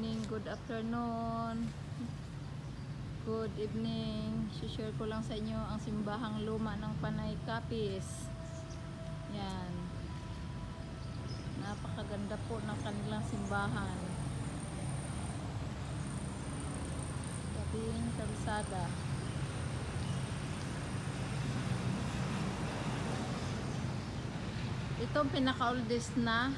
morning, good afternoon, good evening. Share ko lang sa inyo ang simbahang luma ng Panay Kapis. Yan. Napakaganda po ng kanilang simbahan. Gabing kalsada. Gabing kalsada. Ito pinaka oldest na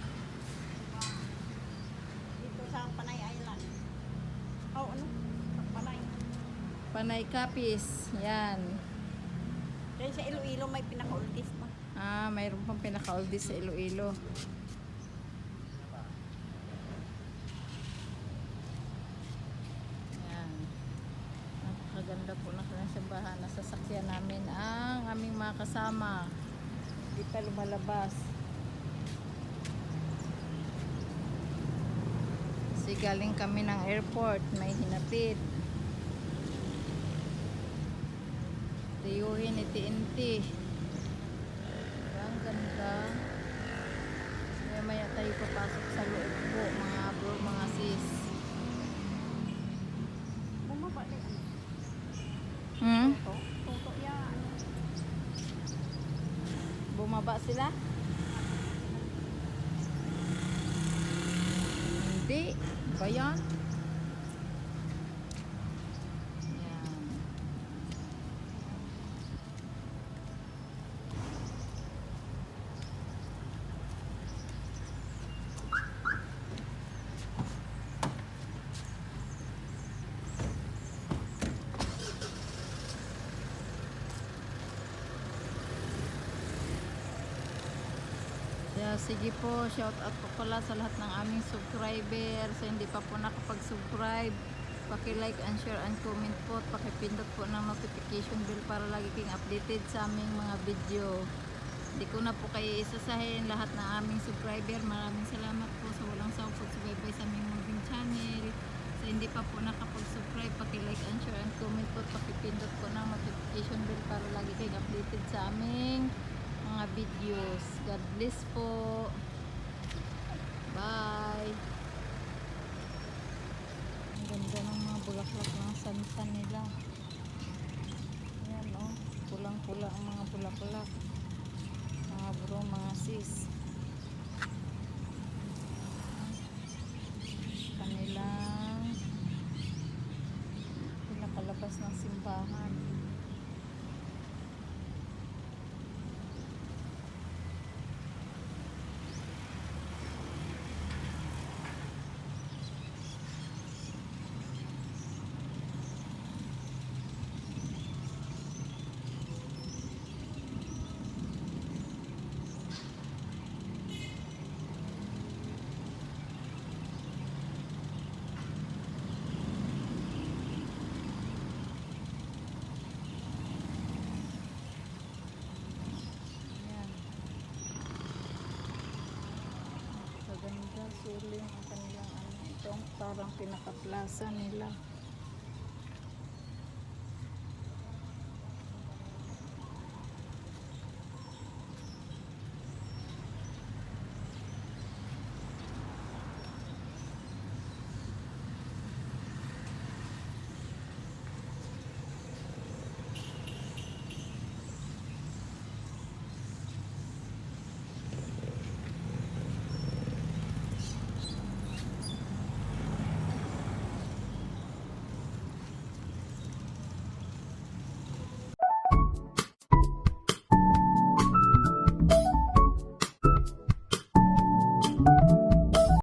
Panay Kapis. Yan. Kaya sa Iloilo may pinaka-ultis pa. Ah, mayroon pang pinaka-oldest sa Iloilo. Yan. Napakaganda po ng kanilang simbahan. Nasasakyan namin ang aming mga kasama. Hindi pa lumalabas. Kasi galing kami ng airport. May hinatid. Tiyuhin ni TNT. Ang ganda. Maya maya tayo papasok sa loob po mga bro, mga sis. Bumaba. Ano? Hmm? Toto? Toto yan. Bumaba sila? Hindi. Ba? Yan. Yeah, sige po, shout out po pala sa lahat ng aming subscriber. Sa hindi pa po nakapag-subscribe, paki-like and share and comment po at pakipindot po ng notification bell para lagi kayong updated sa aming mga video. Hindi ko na po kayo isasahin lahat ng aming subscriber. Maraming salamat po sa walang sawang pagsubaybay sa aming munting channel. Sa hindi pa po nakapag-subscribe, paki-like and share and comment po at pakipindot po ng notification bell para lagi kayong updated sa aming mga videos. God bless po. Bye. Ang ganda ng mga bulaklak ng santan nila. Ayan o. Oh. Pulang-pula ang mga bulaklak. Mga bro, mga sis. Kanilang pinakalabas ng simbahan. Ayan. Suling ang kanilang ano. Ito ang parang pinaka-plaza nila.